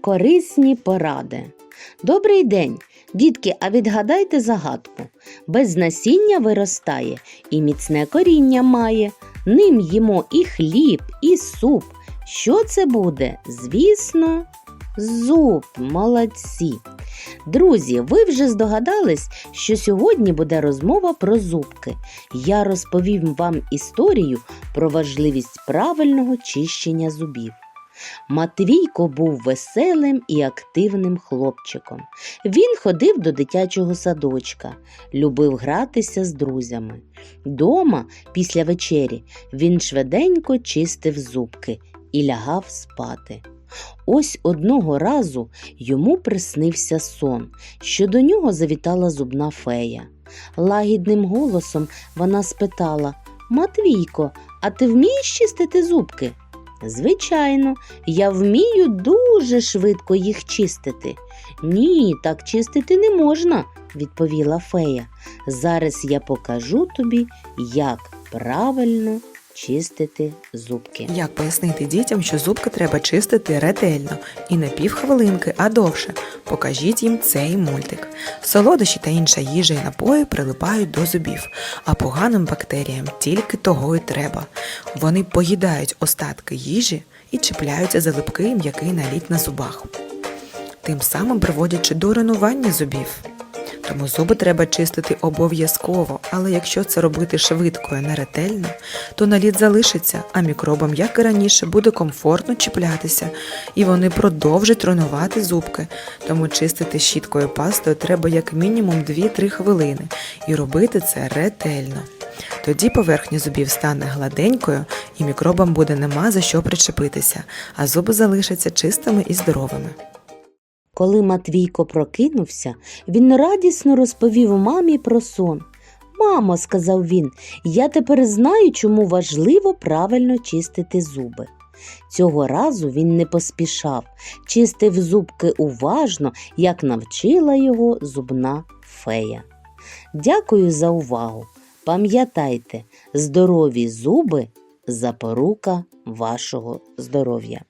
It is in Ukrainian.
Корисні поради. Добрий день, дітки, а відгадайте загадку. Без насіння виростає і міцне коріння має. Ним їмо і хліб, і суп. Що це буде? Звісно, зуб, молодці. Друзі, ви вже здогадались, що сьогодні буде розмова про зубки. Я розповім вам історію про важливість правильного чищення зубів. Матвійко був веселим і активним хлопчиком. Він ходив до дитячого садочка, любив гратися з друзями. Дома, після вечері, він швиденько чистив зубки і лягав спати. Ось одного разу йому приснився сон, що до нього завітала зубна фея. Лагідним голосом вона спитала Матвійко, а ти вмієш чистити зубки? Звичайно, я вмію дуже швидко їх чистити. Ні, так чистити не можна, відповіла фея. Зараз я покажу тобі, як правильно чистити зубки. Як пояснити дітям, що зубки треба чистити ретельно і не півхвилинки, а довше. Покажіть їм цей мультик. Солодощі та інша їжа і напої прилипають до зубів, а поганим бактеріям тільки того й треба. Вони поїдають остатки їжі і чіпляються за липкий м'який наліт на зубах, тим самим приводячи до руйнування зубів. Тому зуби треба чистити обов'язково, але якщо це робити швидко і неретельно, то наліт залишиться, а мікробам, як і раніше, буде комфортно чіплятися, і вони продовжать руйнувати зубки. Тому чистити щіткою пастою треба як мінімум 2-3 хвилини і робити це ретельно. Тоді поверхня зубів стане гладенькою і мікробам буде нема за що причепитися, а зуби залишаться чистими і здоровими. Коли Матвійко прокинувся, він радісно розповів мамі про сон. Мамо, сказав він, я тепер знаю, чому важливо правильно чистити зуби. Цього разу він не поспішав, чистив зубки уважно, як навчила його зубна фея. Дякую за увагу. Пам'ятайте, здорові зуби запорука вашого здоров'я.